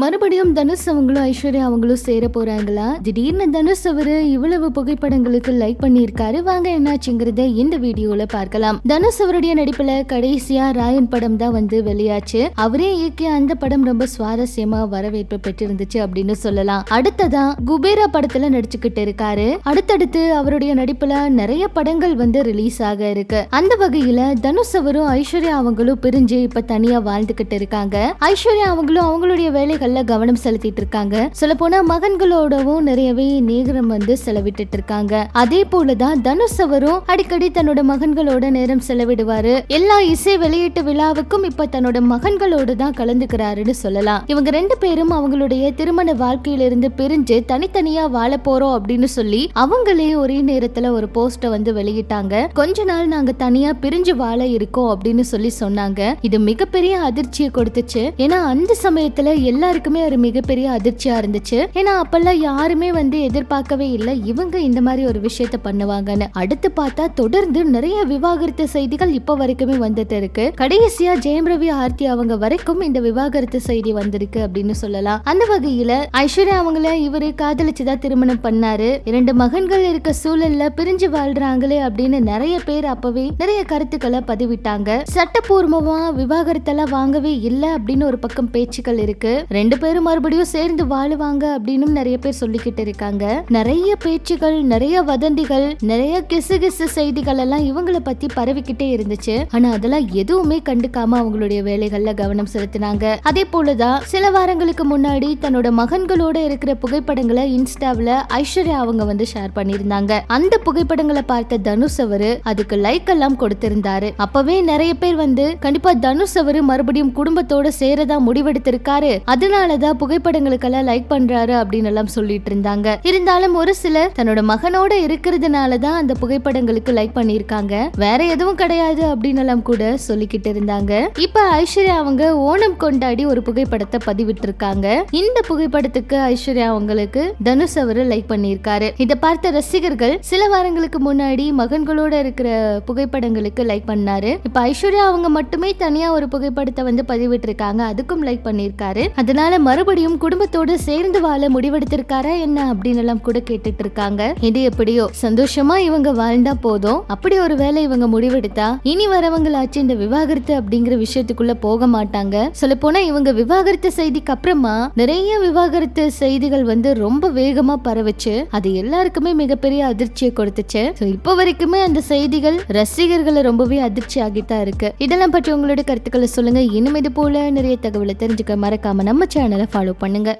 மறுபடியும் தனுஷ் அவங்களும் ஐஸ்வர்யா அவங்களும் சேர போறாங்களா? திடீர்னு தனுஷ் அவரு இவ்வளவு புகைப்படங்களுக்கு லைக் பண்ணியிருக்காரு. வாங்க என்னாச்சுங்கிறத இந்த வீடியோல பார்க்கலாம். தனுஷ் அவருடைய நடிப்புல கடைசியா ராயன் படம் தான் வந்து வெளியாச்சு. அவரே இயக்கிய அந்த படம் ரொம்ப சுவாரஸ்யமா வரவேற்பு பெற்றிருந்துச்சு அப்படின்னு சொல்லலாம். அடுத்ததா குபேரா படத்துல நடிச்சுக்கிட்டு இருக்காரு. அடுத்தடுத்து அவருடைய நடிப்புல நிறைய படங்கள் வந்து ரிலீஸ் ஆக இருக்கு. அந்த வகையில தனுஷ் அவரும் ஐஸ்வர்யா அவங்களும் பிரிஞ்சு இப்ப தனியா வாழ்ந்துகிட்டு இருக்காங்க. ஐஸ்வர்யா அவங்களும் அவங்களுடைய வேலைகள் வேலைகள்ல கவனம் செலுத்திட்டு இருக்காங்க சொல்ல போனா மகன்களோடவும் நிறையவே நேரம் வந்து செலவிட்டு இருக்காங்க அதே போலதான் தனுஷ் அவரும் அடிக்கடி தன்னோட மகன்களோட நேரம் செலவிடுவாரு. எல்லா இசை வெளியீட்டு விழாவுக்கும் இப்ப தன்னோட மகன்களோட தான் கலந்துக்கிறாருன்னு சொல்லலாம். இவங்க ரெண்டு பேரும் அவங்களுடைய திருமண வாழ்க்கையிலிருந்து பிரிஞ்சு தனித்தனியா வாழ போறோம் அப்படின்னு சொல்லி அவங்களே ஒரே நேரத்துல ஒரு போஸ்ட வந்து வெளியிட்டாங்க. கொஞ்ச நாள் நாங்க தனியா பிரிஞ்சு வாழ இருக்கோம் அப்படின்னு சொல்லி சொன்னாங்க. இது மிகப்பெரிய அதிர்ச்சியை கொடுத்துச்சு. ஏன்னா அந்த சமயத்துல எல்லாருக்குமே ஒரு மிகப்பெரிய அதிர்ச்சியா இருந்துச்சு. ஏன்னா அப்பெல்லாம் யாருமே வந்து எதிர்பார்க்கவே இல்லை. இவங்க இந்த மாதிரி ஒரு விஷயத்த பண்ணுவாங்கன்னு. அடுத்து பார்த்தா தொடர்ந்து நிறைய விவாகரத்து செய்திகள் இப்ப வரைக்குமே வந்துட்டு இருக்கு. கடைசியா ஜெயம் ரவி ஆர்த்தி அவங்க வரைக்கும் இந்த விவாகரத்து செய்தி வந்திருக்கு அப்படின்னு சொல்லலாம். அந்த வகையில ஐஸ்வர்யா அவங்கள இவரு காதலிச்சுதான் திருமணம் பண்ணாரு. இரண்டு மகன்கள் இருக்க சூழல்ல பிரிஞ்சு வாழ்றாங்களே அப்படின்னு நிறைய பேர் அப்பவே நிறைய கருத்துக்களை பதிவிட்டாங்க. சட்டப்பூர்வமா விவாகரத்தெல்லாம் வாங்கவே இல்லை அப்படின்னு ஒரு பக்கம் பேச்சுக்கள் இருக்கு. ரெண்டு பேரும் மறுபடியும் சேர்ந்து வாழுவாங்க அப்படின்னு நிறைய பேர் சொல்லிக்கிட்டு இருக்காங்க. நிறைய பேச்சுகள் நிறைய வதந்திகள் நிறைய கிசு கிசு செய்திகள் எல்லாம் இவங்கள பத்தி பரவிக்கிட்டே இருந்துச்சு. ஆனா அதெல்லாம் எதுவுமே கண்டுக்காம அவங்களுடைய வேலைகள்ல கவனம் செலுத்தினாங்க. அதே போலதான் சில வாரங்களுக்கு முன்னாடி தன்னோட மகன்களோட இருக்கிற புகைப்படங்களை இன்ஸ்டாவில் ஐஸ்வர்யா அவங்க வந்து ஷேர் பண்ணியிருந்தாங்க. அந்த புகைப்படங்களை பார்த்த தனுஷ் அவரு அதுக்கு லைக் எல்லாம் கொடுத்திருந்தாரு. அப்பவே நிறைய பேர் வந்து கண்டிப்பா தனுஷ் அவரு மறுபடியும் குடும்பத்தோட சேரதான் முடிவெடுத்திருக்காரு. அதனாலதான் புகைப்படங்களுக்கெல்லாம் லைக் பண்றாரு அப்படின்னு எல்லாம் சொல்லிட்டு இருந்தாங்க. இருந்தாலும் ஒரு சிலர் தன்னோட மகனோட இருக்கிறதுனால தான் அந்த புகைப்படங்களுக்கு லைக் பண்ணியிருக்காங்க. வேற எதுவும் கிடையாது அப்படின்னு எல்லாம் கூட சொல்லிக்கிட்டு இருந்தாங்க. இப்ப ஐஸ்வர்யா அவங்க ஓணம் கொண்டாடி ஒரு புகைப்படத்தை பதிவிட்டு இருக்காங்க இந்த புகைப்படத்துக்கு ஐஸ்வர்யா அவங்களுக்கு தனுஷ் அவரு லைக் பண்ணியிருக்காரு. இதை பார்த்த ரசிகர்கள் சில வாரங்களுக்கு முன்னாடி மகன்களோட இருக்கிற புகைப்படங்களுக்கு லைக் பண்ணாரு. இப்ப ஐஸ்வர்யா அவங்க மட்டுமே தனியா ஒரு புகைப்படத்தை வந்து பதிவிட்டு இருக்காங்க அதுக்கும் லைக் பண்ணியிருக்காரு. அதனால மறுபடியும் குடும்பத்தோடு சேர்ந்து வாழ முடிவெடுத்திருக்காரா என்ன அப்படின்னு எல்லாம் கூட கேட்டுட்டு இருக்காங்க. இது எப்படியோ சந்தோஷமா இவங்க வாழ்ந்தா போதும். அப்படி ஒரு வேலை இவங்க முடிவெடுத்தா இனி வரவங்களாச்சு இந்த விவாகரத்து அப்படிங்கிற விஷயத்துக்குள்ள போக மாட்டாங்க. சொல்ல போனா இவங்க விவாகரத்து செய்திக்கு அப்புறமா நிறைய விவாகரத்து செய்திகள் வந்து ரொம்ப வேகமா பரவுச்சு. அது எல்லாருக்குமே மிகப்பெரிய அதிர்ச்சியை கொடுத்துச்சு. இப்போ வரைக்குமே அந்த செய்திகள் ரசிகர்களை ரொம்பவே அதிர்ச்சி ஆகித்தான் இருக்கு. இதெல்லாம் பற்றி உங்களோட கருத்துக்களை சொல்லுங்க. இனிமேது இது போல நிறைய தகவலை தெரிஞ்சுக்க மறக்காம நம்ம சேனலை ஃபாலோ பண்ணுங்கள்